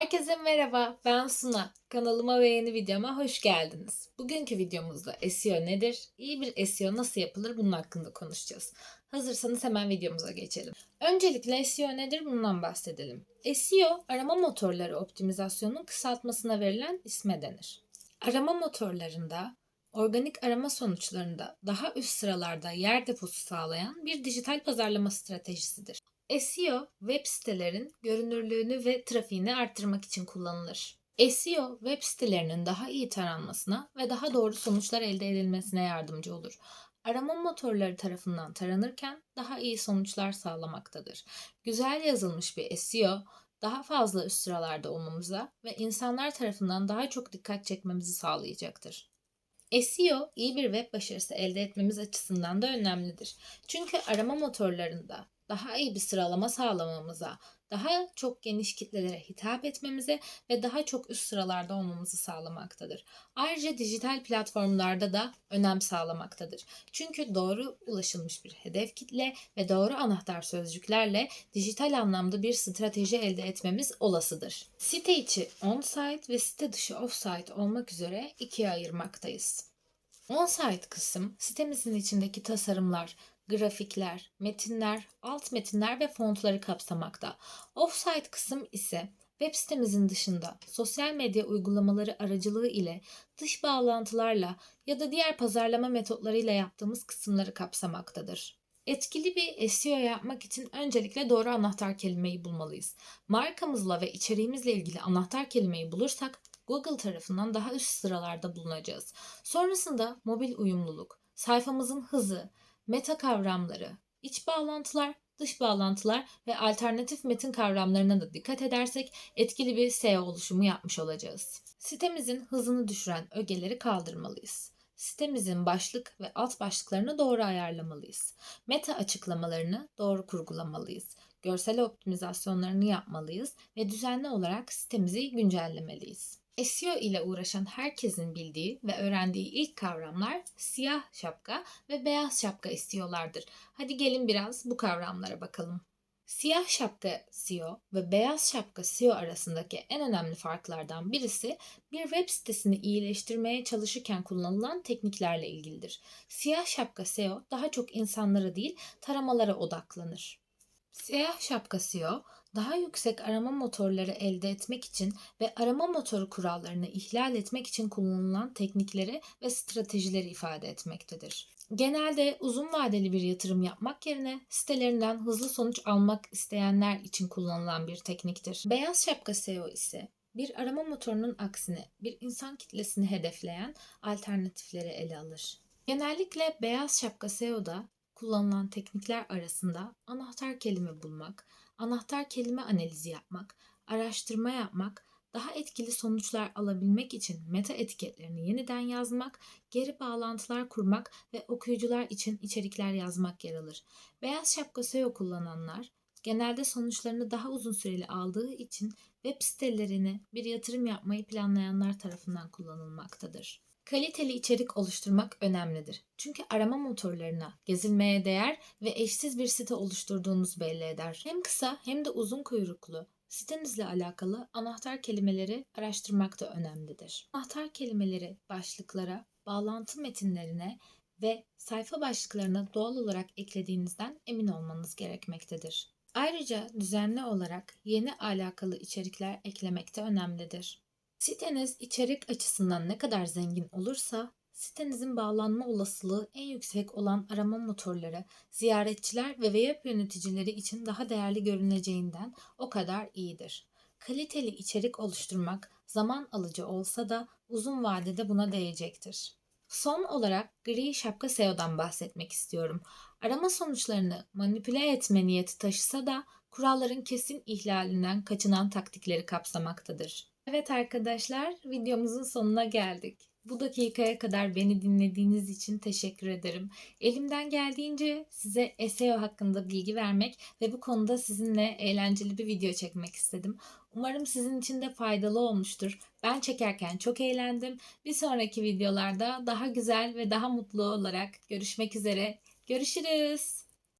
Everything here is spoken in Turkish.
Herkese merhaba, ben Suna. Kanalıma ve yeni videoma hoş geldiniz. Bugünkü videomuzda SEO nedir? İyi bir SEO nasıl yapılır? Bunun hakkında konuşacağız. Hazırsanız hemen videomuza geçelim. Öncelikle SEO nedir? Bundan bahsedelim. SEO, arama motorları optimizasyonunun kısaltmasına verilen isme denir. Arama motorlarında organik arama sonuçlarında daha üst sıralarda yer deposu sağlayan bir dijital pazarlama stratejisidir. SEO, web sitelerin görünürlüğünü ve trafiğini arttırmak için kullanılır. SEO, web sitelerinin daha iyi taranmasına ve daha doğru sonuçlar elde edilmesine yardımcı olur. Arama motorları tarafından taranırken daha iyi sonuçlar sağlamaktadır. Güzel yazılmış bir SEO, daha fazla üst sıralarda olmamıza ve insanlar tarafından daha çok dikkat çekmemizi sağlayacaktır. SEO iyi bir web başarısı elde etmemiz açısından da önemlidir. Çünkü arama motorlarında daha iyi bir sıralama sağlamamıza, daha çok geniş kitlelere hitap etmemize ve daha çok üst sıralarda olmamızı sağlamaktadır. Ayrıca dijital platformlarda da önem sağlamaktadır. Çünkü doğru ulaşılmış bir hedef kitle ve doğru anahtar sözcüklerle dijital anlamda bir strateji elde etmemiz olasıdır. Site içi on-site ve site dışı off-site olmak üzere ikiye ayırmaktayız. On-site kısım sitemizin içindeki tasarımlar, grafikler, metinler, alt metinler ve fontları kapsamakta. Offsite kısım ise web sitemizin dışında sosyal medya uygulamaları aracılığı ile dış bağlantılarla ya da diğer pazarlama metotlarıyla yaptığımız kısımları kapsamaktadır. Etkili bir SEO yapmak için öncelikle doğru anahtar kelimeyi bulmalıyız. Markamızla ve içeriğimizle ilgili anahtar kelimeyi bulursak Google tarafından daha üst sıralarda bulunacağız. Sonrasında mobil uyumluluk, sayfamızın hızı, meta kavramları, iç bağlantılar, dış bağlantılar ve alternatif metin kavramlarına da dikkat edersek etkili bir SEO oluşumu yapmış olacağız. Sitemizin hızını düşüren ögeleri kaldırmalıyız. Sitemizin başlık ve alt başlıklarını doğru ayarlamalıyız. Meta açıklamalarını doğru kurgulamalıyız. Görsel optimizasyonlarını yapmalıyız ve düzenli olarak sitemizi güncellemeliyiz. SEO ile uğraşan herkesin bildiği ve öğrendiği ilk kavramlar siyah şapka ve beyaz şapka SEO'lardır. Hadi gelin biraz bu kavramlara bakalım. Siyah şapka SEO ve beyaz şapka SEO arasındaki en önemli farklardan birisi bir web sitesini iyileştirmeye çalışırken kullanılan tekniklerle ilgilidir. Siyah şapka SEO daha çok insanlara değil taramalara odaklanır. Siyah şapka SEO daha yüksek arama motorları elde etmek için ve arama motoru kurallarını ihlal etmek için kullanılan teknikleri ve stratejileri ifade etmektedir. Genelde uzun vadeli bir yatırım yapmak yerine sitelerinden hızlı sonuç almak isteyenler için kullanılan bir tekniktir. Beyaz şapka SEO ise bir arama motorunun aksine bir insan kitlesini hedefleyen alternatifleri ele alır. Genellikle beyaz şapka SEO'da kullanılan teknikler arasında anahtar kelime bulmak, anahtar kelime analizi yapmak, araştırma yapmak, daha etkili sonuçlar alabilmek için meta etiketlerini yeniden yazmak, geri bağlantılar kurmak ve okuyucular için içerikler yazmak yer alır. Beyaz şapka SEO kullananlar genelde sonuçlarını daha uzun süreli aldığı için web sitelerini bir yatırım yapmayı planlayanlar tarafından kullanılmaktadır. Kaliteli içerik oluşturmak önemlidir. Çünkü arama motorlarına gezilmeye değer ve eşsiz bir site oluşturduğunuz belli eder. Hem kısa hem de uzun kuyruklu sitenizle alakalı anahtar kelimeleri araştırmak da önemlidir. Anahtar kelimeleri başlıklara, bağlantı metinlerine ve sayfa başlıklarına doğal olarak eklediğinizden emin olmanız gerekmektedir. Ayrıca düzenli olarak yeni alakalı içerikler eklemek de önemlidir. Siteniz içerik açısından ne kadar zengin olursa sitenizin bağlanma olasılığı en yüksek olan arama motorları, ziyaretçiler ve web yöneticileri için daha değerli görüneceğinden o kadar iyidir. Kaliteli içerik oluşturmak zaman alıcı olsa da uzun vadede buna değecektir. Son olarak gri şapka SEO'dan bahsetmek istiyorum. Arama sonuçlarını manipüle etme niyeti taşısa da kuralların kesin ihlalinden kaçınan taktikleri kapsamaktadır. Evet arkadaşlar, videomuzun sonuna geldik. Bu dakikaya kadar beni dinlediğiniz için teşekkür ederim. Elimden geldiğince size SEO hakkında bilgi vermek ve bu konuda sizinle eğlenceli bir video çekmek istedim. Umarım sizin için de faydalı olmuştur. Ben çekerken çok eğlendim. Bir sonraki videolarda daha güzel ve daha mutlu olarak görüşmek üzere. Görüşürüz.